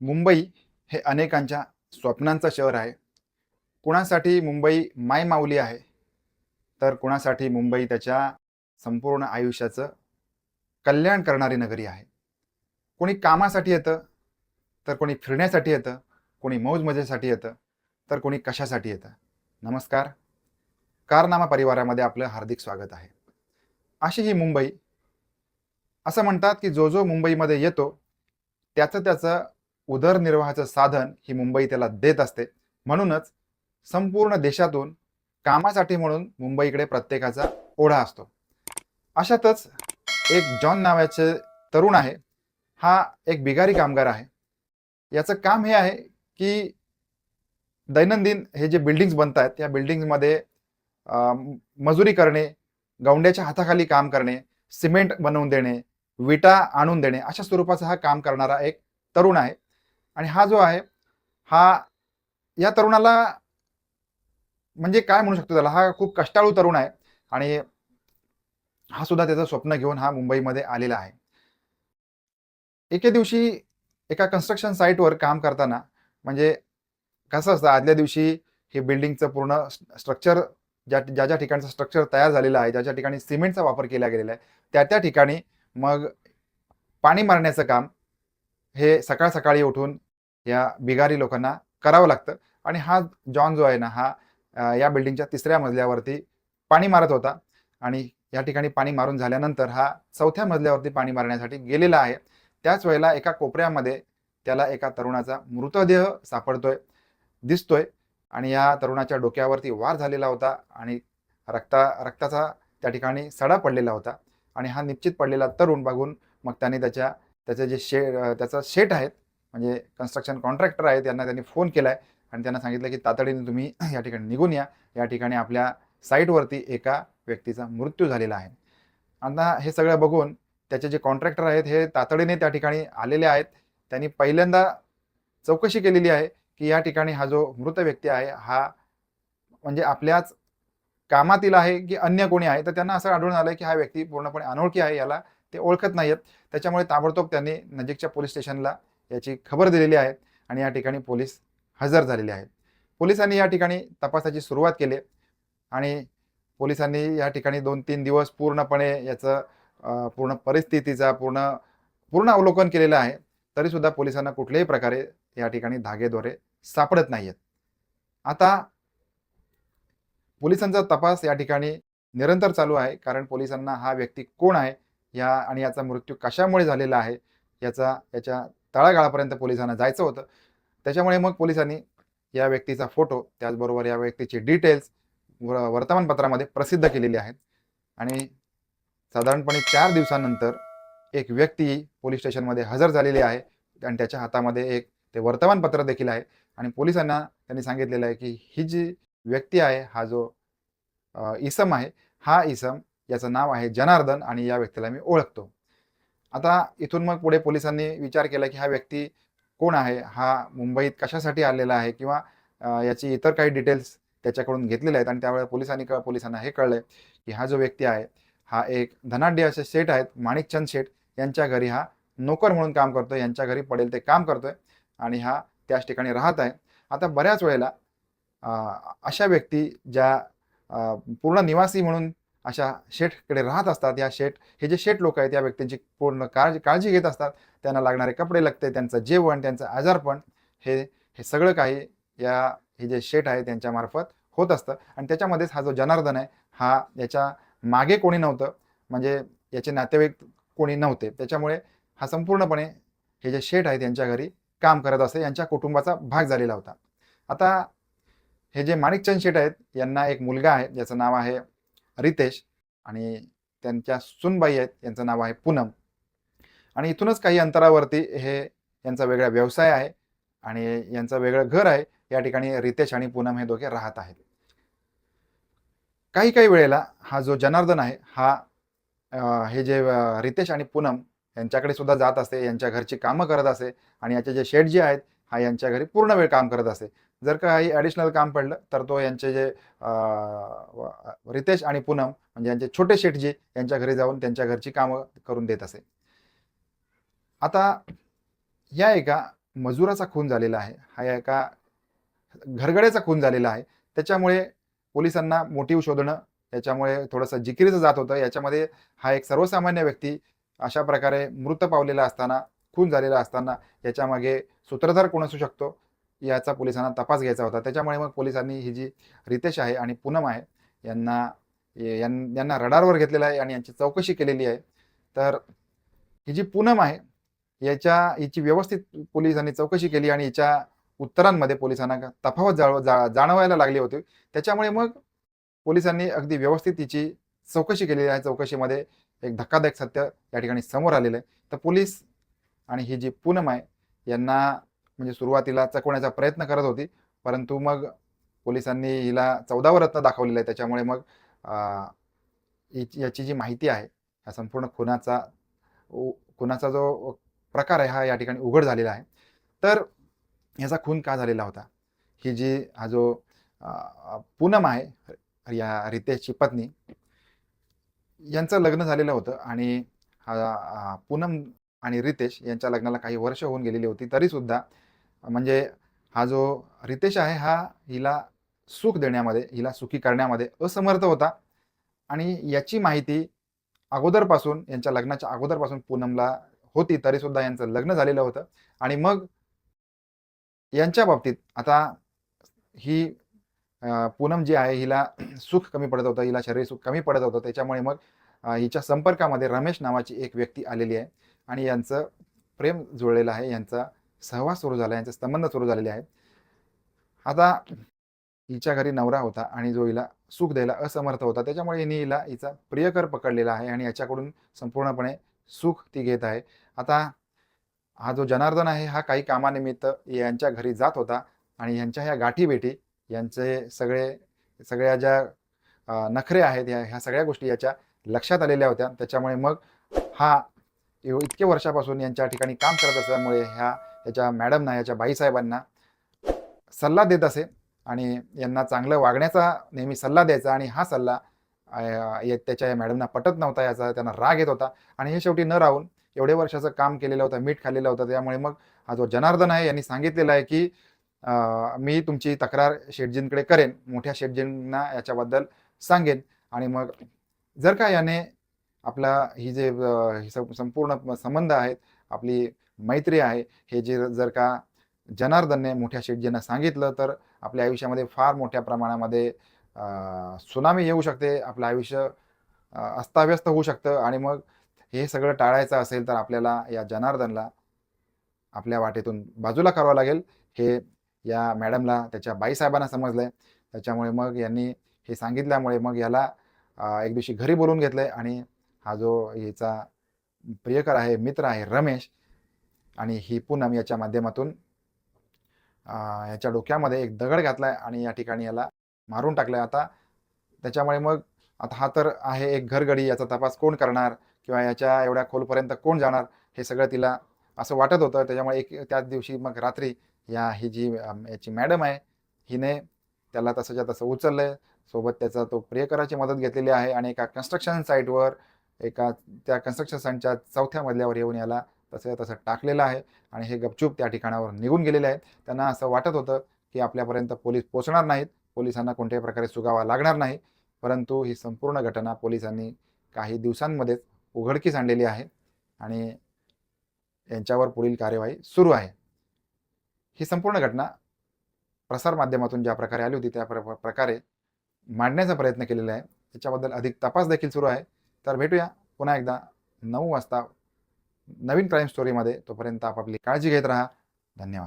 मुंबई हे अनेकांच्या स्वप्नांचं शहर आहे. कुणासाठी मुंबई माय माऊली आहे? तर कुणासाठी मुंबई त्याच्या संपूर्ण आयुष्याचं कल्याण करणारी नगरी आहे? कोणी कामासाठी येतं तर कोणी फिरण्यासाठी येतं कोणी मौज मजेसाठी येतं तर कोणी कशासाठी येतं? नमस्कार. कारनामा परिवारामध्ये आपलं हार्दिक स्वागत आहे. अशी ही मुंबई असं म्हणतात की जो जो मुंबईमध्ये येतो त्याचं त्याचं उदरनिर्वाहाचं साधन ही मुंबई त्याला देत असते. म्हणूनच संपूर्ण देशातून कामासाठी म्हणून मुंबईकडे प्रत्येकाचा ओढा असतो. अशातच एक जॉन नावाचे तरुण आहे. हा एक बिगारी कामगार आहे. याचं काम हे आहे की दैनंदिन हे जे बिल्डिंग्स बनत आहेत त्या बिल्डिंग्समध्ये मजुरी करणे गौंड्याच्या हाताखाली काम करणे सिमेंट बनवून देणे विटा आणून देणे अशा स्वरूपाचा हा काम करणारा एक तरुण आहे. आणि हा जो आहे हा या तरुणाला म्हणजे काय म्हणू शकतो त्याला? हा खूप कष्टाळू तरुण आहे आणि हा सुद्धा त्याचं स्वप्न घेऊन हा मुंबईमध्ये आलेला आहे. एके दिवशी एका कन्स्ट्रक्शन साईटवर काम करताना म्हणजे कसं असतं आदल्या दिवशी हे बिल्डिंगचं पूर्ण स्ट्रक्चर ज्या ज्या ज्या ठिकाणचं स्ट्रक्चर तयार झालेलं आहे ज्या ज्या ठिकाणी सिमेंटचा वापर केला गेलेला आहे त्या त्या ठिकाणी मग पाणी मारण्याचं काम हे सकाळ सकाळी उठून या बिगारी लोकांना करावं लागतं. आणि हा जॉन जो आहे ना हा या बिल्डिंगच्या तिसऱ्या मजल्यावरती पाणी मारत होता. आणि या ठिकाणी पाणी मारून झाल्यानंतर हा चौथ्या मजल्यावरती पाणी मारण्यासाठी गेलेला आहे. त्याच वेळेला एका कोपऱ्यामध्ये त्याला एका तरुणाचा मृतदेह सापडतोय दिसतोय. आणि या तरुणाच्या डोक्यावरती वार झालेला होता आणि रक्ता रक्ताचा त्या ठिकाणी सडा पडलेला होता. आणि हा निश्चित पडलेला तरुण बघून मग त्याने त्याच्या त्याचे जे शे त्याचा शेट आहेत म्हणजे कन्स्ट्रक्शन कॉन्ट्रॅक्टर आहेत त्यांना त्यांनी फोन केला आहे आणि त्यांना सांगितलं की तातडीने तुम्ही या ठिकाणी निघून या. या ठिकाणी आपल्या साईटवरती एका व्यक्तीचा मृत्यू झालेला आहे. आता हे सगळं बघून त्याचे जे कॉन्ट्रॅक्टर आहेत हे तातडीने त्या ठिकाणी आलेले आहेत. त्यांनी पहिल्यांदा चौकशी केलेली आहे की या ठिकाणी हा जो मृत व्यक्ती आहे हा म्हणजे आपल्याच कामातील आहे की अन्य कोणी आहे? तर त्यांना असं आढळून आलं की हा व्यक्ती पूर्णपणे अनोळखी आहे याला ते ओळखत नाहीत त्याच्यामुळे ताबडतोब त्यांनी नजीकच्या पोलीस स्टेशनला याची खबर दिलेली आहे आणि या ठिकाणी पोलीस हजर झालेले आहेत. पोलिसांनी या ठिकाणी तपासाची सुरुवात केली आणि पोलिसांनी या ठिकाणी दोन तीन दिवस पूर्णपणे याचं पूर्ण परिस्थितीचा पूर्ण पूर्ण अवलोकन केलेलं आहे. तरीसुद्धा पोलिसांना कुठल्याही प्रकारे या ठिकाणी धागेद्वारे सापडत नाहीयेत. आता पोलिसांचा तपास या ठिकाणी निरंतर चालू आहे कारण पोलिसांना हा व्यक्ती कोण आहे या आणि याचा मृत्यू कशामुळे झालेला आहे याचा याच्या तळागाळापर्यंत पोलिसांना जायचं होतं. त्याच्यामुळे मग पोलिसांनी या व्यक्तीचा फोटो त्याचबरोबर या व्यक्तीची डिटेल्स व वर्तमानपत्रामध्ये प्रसिद्ध केलेली आहेत. आणि साधारणपणे चार दिवसानंतर एक व्यक्ती पोलीस स्टेशनमध्ये हजर झालेली आहे आणि त्याच्या हातामध्ये एक ते वर्तमानपत्र देखील आहे. आणि पोलिसांना त्यांनी सांगितलेलं आहे की ही जी व्यक्ती आहे हा जो इसम आहे हा इसम याचं नाव आहे जनार्दन आणि या व्यक्तीला मी ओळखतो. आता इथून मग पुढे पोलिसांनी विचार केला की हा व्यक्ती कोण आहे? हा मुंबईत कशासाठी आलेला आहे? किंवा याची इतर काही डिटेल्स त्याच्याकडून घेतलेल्या आहेत आणि त्यावेळेला पोलिसांनी क- पोलिसांना हे कळलंय की हा जो व्यक्ती आहे हा एक धनाढ्य असे शेठ आहेत माणिकचंद शेठ यांच्या घरी हा नोकर म्हणून काम करतोय. यांच्या घरी पडेल ते काम करतोय आणि हा त्याच ठिकाणी राहत आहे. आता बऱ्याच वेळेला अशा व्यक्ती ज्या पूर्ण निवासी म्हणून अशा शेठकडे राहत असतात. या शेठ हे जे शेठ लोक आहेत या व्यक्तींची पूर्ण काळजी काळजी घेत असतात. त्यांना लागणारे कपडे लागते त्यांचं जेवण त्यांचं आजारपण हे हे सगळं काही या हे जे शेठ आहे त्यांच्यामार्फत होत असतं. आणि त्याच्यामध्येच हा जो जनार्दन आहे हा याच्या मागे कोणी नव्हतं. म्हणजे याचे नातेवाईक कोणी नव्हते. त्याच्यामुळे हा संपूर्णपणे हे जे शेठ आहेत यांच्या घरी काम करत असते. यांच्या कुटुंबाचा भाग झालेला होता. आता हे जे माणिकचंद शेठ आहेत यांना एक मुलगा आहे ज्याचं नाव आहे रितेश आणि त्यांच्या सुनबाई आहेत यांचं नाव आहे पूनम. आणि इथूनच काही अंतरावरती हे यांचा वेगळा व्यवसाय आहे आणि यांचं वेगळं घर आहे या ठिकाणी रितेश आणि पूनम हे दोघे राहत आहेत. काही काही वेळेला हा जो जनार्दन आहे हा हे जे रितेश आणि पूनम यांच्याकडे सुद्धा जात असते यांच्या घरची कामं करत असे आणि याचे जे शेठ जे आहेत हा यांच्या घरी पूर्ण वेळ काम करत असे जर काही ॲडिशनल काम पडलं तर तो यांचे जे रितेश आणि पूनम म्हणजे यांचे छोटे शेटजी यांच्या घरी जाऊन त्यांच्या घरची कामं करून देत असे. आता या एका मजुराचा खून झालेला आहे. हा एका घरगड्याचा खून झालेला आहे. त्याच्यामुळे पोलिसांना मोटिव्ह शोधणं याच्यामुळे थोडंसं जिकिरीचं जात होतं. याच्यामध्ये हा एक सर्वसामान्य व्यक्ती अशा प्रकारे मृत पावलेला असताना खून झालेला असताना याच्यामागे सूत्रधार कोण असू शकतो याचा पोलिसांना तपास घ्यायचा होता. त्याच्यामुळे मग पोलिसांनी ही जी रितेश आहे आणि पूनम आहे यांना यां- यांना रडारवर घेतलेलं आहे आणि यांची चौकशी केलेली आहे. तर ही जी पूनम आहे याच्या हिची व्यवस्थित पोलिसांनी चौकशी केली आणि हिच्या उत्तरांमध्ये पोलिसांना तफावत जाळ जा जाणवायला लागली होती. त्याच्यामुळे मग पोलिसांनी अगदी व्यवस्थित तिची चौकशी केलेली आहे. चौकशीमध्ये एक धक्कादायक सत्य या ठिकाणी समोर आलेलं आहे. तर पोलीस आणि ही जी पूनम आहे यांना म्हणजे सुरुवातीला चकवण्याचा प्रयत्न करत होती परंतु मग पोलिसांनी हिला चौदावं रत्न दाखवलेलं आहे. त्याच्यामुळे मग याची जी माहिती आहे ह्या संपूर्ण खुनाचा उ- खुनाचा जो प्रकार आहे हा या ठिकाणी उघड झालेला आहे. तर याचा खून का झालेला होता? ही जी हा जो पूनम आहे या रितेशची पत्नी यांचं लग्न झालेलं होतं आणि हा पूनम आणि रितेश यांच्या लग्नाला काही वर्ष होऊन गेलेली होती तरीसुद्धा म्हणजे हा जो रितेश आहे हा हिला सुख देण्यामध्ये हिला सुखी करण्यामध्ये असमर्थ होता. आणि याची माहिती अगोदरपासून यांच्या लग्नाच्या अगोदरपासून पूनमला होती तरीसुद्धा यांचं लग्न झालेलं होतं. आणि मग यांच्या बाबतीत आता ही पूनम जी आहे हिला सुख कमी पडत होतं हिला शरीर सुख कमी पडत होतं त्याच्यामुळे मग हिच्या संपर्कामध्ये रमेश नावाची एक व्यक्ती आलेली आहे आणि यांचं प्रेम जुळलेलं आहे यांचा सहवास सुरू झाला यांचे संबंध सुरू झालेले आहेत. आता हिच्या घरी नवरा होता आणि जो हिला सुख द्यायला असमर्थ होता त्याच्यामुळे हिने हिला हिचा प्रियकर पकडलेला आहे आणि याच्याकडून संपूर्णपणे सुख ती घेत आहे. आता हा जो जनार्दन आहे हा काही कामानिमित्त यांच्या घरी जात होता आणि यांच्या ह्या गाठीभेटी यांचे सगळे सगळ्या ज्या नखरे आहेत ह्या ह्या सगळ्या गोष्टी याच्या लक्षात आलेल्या होत्या. त्याच्यामुळे मग हा एव- इतके वर्षापासून यांच्या ठिकाणी काम करत असल्यामुळे ह्या याच्या मॅडमना याच्या बाईसाहेबांना सल्ला देत असे आणि यांना चांगलं वागण्याचा नेहमी सल्ला द्यायचा आणि हा सल्ला त्याच्या या मॅडमना पटत नव्हता याचा त्यांना राग येत होता. आणि हे शेवटी न राहून एवढे वर्षाचं काम केलेलं होतं मीठ खाल्लेलं होतं. त्यामुळे मग हा जो जनार्दन आहे यांनी सांगितलेलं आहे की मी तुमची तक्रार शेटजींकडे करेन मोठ्या शेटजींना याच्याबद्दल सांगेन. आणि मग जर का याने आपला ही जे संपूर्ण संबंध आहेत आपली मैत्री आहे हे जे जर का जनार्दनने मोठ्या शेटजींना सांगितलं तर आपल्या आयुष्यामध्ये फार मोठ्या प्रमाणामध्ये सुनामी येऊ शकते आपलं आयुष्य अस्ताव्यस्त होऊ शकतं आणि मग हे सगळं टाळायचं असेल तर आपल्याला या जनार्दनला आपल्या वाटेतून बाजूला करावं लागेल. हे या मॅडमला त्याच्या बाईसाहेबांना समजलं आहे त्याच्यामुळे मग यांनी हे सांगितल्यामुळे मग याला एक दिवशी घरी बोलून घेतलं आहे आणि हा जो हिचा प्रियकर आहे मित्र आहे रमेश आणि ही पूनम याच्या माध्यमातून याच्या डोक्यामध्ये एक दगड घातला आहे आणि या ठिकाणी याला मारून टाकलंय. आता त्याच्यामुळे मग आता हा तर आहे एक घरगडी याचा तपास कोण करणार किंवा याच्या एवढ्या खोलपर्यंत कोण जाणार हे सगळं तिला असं वाटत होतं. त्याच्यामुळे एक त्याच दिवशी मग रात्री या ही जी याची मॅडम आहे हिने त्याला तसंच्या तसं उचललं सोबत त्याचा तो प्रियकराची मदत घेतलेली आहे आणि एका कन्स्ट्रक्शन साईटवर एका त्या कन्स्ट्रक्शन साईटच्या चौथ्या मजल्यावर येऊन याला तसं तसं टाकलेलं आहे आणि हे गपचूप त्या ठिकाणावर निघून गेलेले आहेत. त्यांना असं वाटत होतं की आपल्यापर्यंत पोलीस पोचणार नाहीत पोलिसांना कोणत्याही प्रकारे सुगावा लागणार नाही परंतु ही संपूर्ण घटना पोलिसांनी काही दिवसांमध्येच उघडकीस आणलेली आहे आणि यांच्यावर पुढील कार्यवाही सुरू आहे. ही संपूर्ण घटना प्रसारमाध्यमातून ज्या प्रकारे आली होती त्या प्र प्रकारे मांडण्याचा प्रयत्न केलेला आहे. त्याच्याबद्दल अधिक तपास देखील सुरू आहे. तर भेटूया पुन्हा एकदा नऊ वाजता नवीन क्राईम स्टोरीमध्ये तोपर्यंत आपापली काळजी घेत राहा. धन्यवाद.